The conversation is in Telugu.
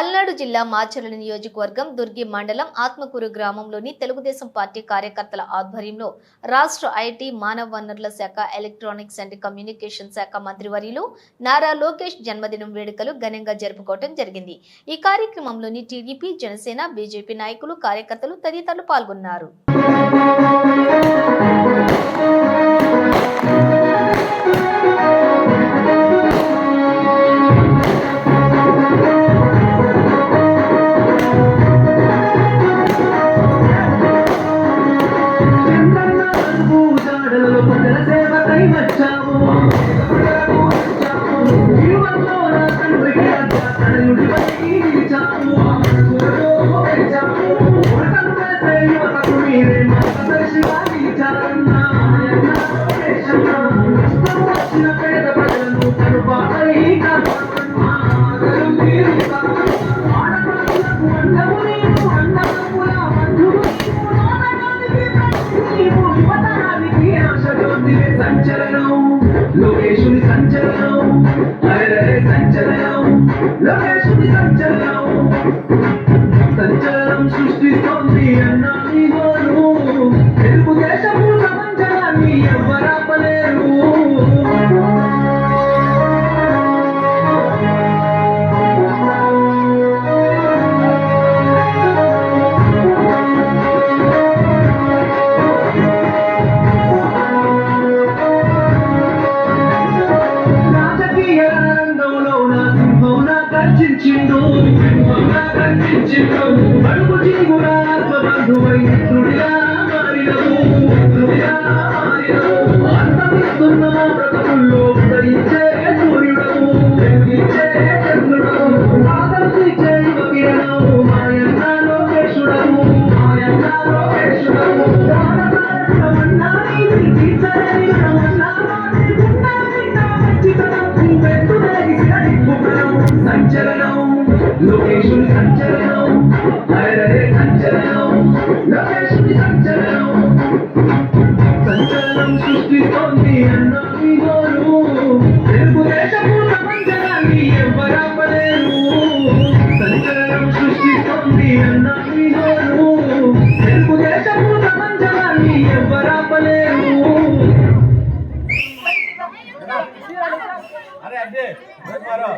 పల్నాడు జిల్లా మాచర్ల నియోజకవర్గం దుర్గి మండలం ఆత్మకూరు గ్రామంలోని తెలుగుదేశం పార్టీ కార్యకర్తల ఆధ్వర్యంలో రాష్ట్ర ఐటీ మానవ వనరుల శాఖ ఎలక్ట్రానిక్స్ అండ్ కమ్యూనికేషన్ శాఖ మంత్రివర్యులు నారా లోకేష్ జన్మదినం వేడుకలు ఘనంగా జరుపుకోవడం జరిగింది. ఈ కార్యక్రమంలోని టీడీపీ జనసేన బీజేపీ నాయకులు కార్యకర్తలు తదితరులు పాల్గొన్నారు. సంచలనం. సంచలనం. లోకేశుని సంచలనం సంచలనం. అడుగు జీవుల ఆత్మబంధువై మిత్రుడిగా మారినవు మిత్రుడిగా మారినవు అంతమిస్తున్న మా బ్రతుకుల్లో ఉదయించే సూర్యుడవు వెలిగించే చంద్రుడవు ఆదర్శించే యువ కిరణము మాయన్న లోకేశుడవు మాయన్న లోకేశుడవు రామసారమన్నా నీతి తీర్చలేని రమన్నా మాటి సంచలనం లోకేశుని సంచలనం. అరే సంచలనం. లోకేశుని సంచలనం. సంచలనం సృష్టిస్తోంది अरे अड्डे बहुत मारो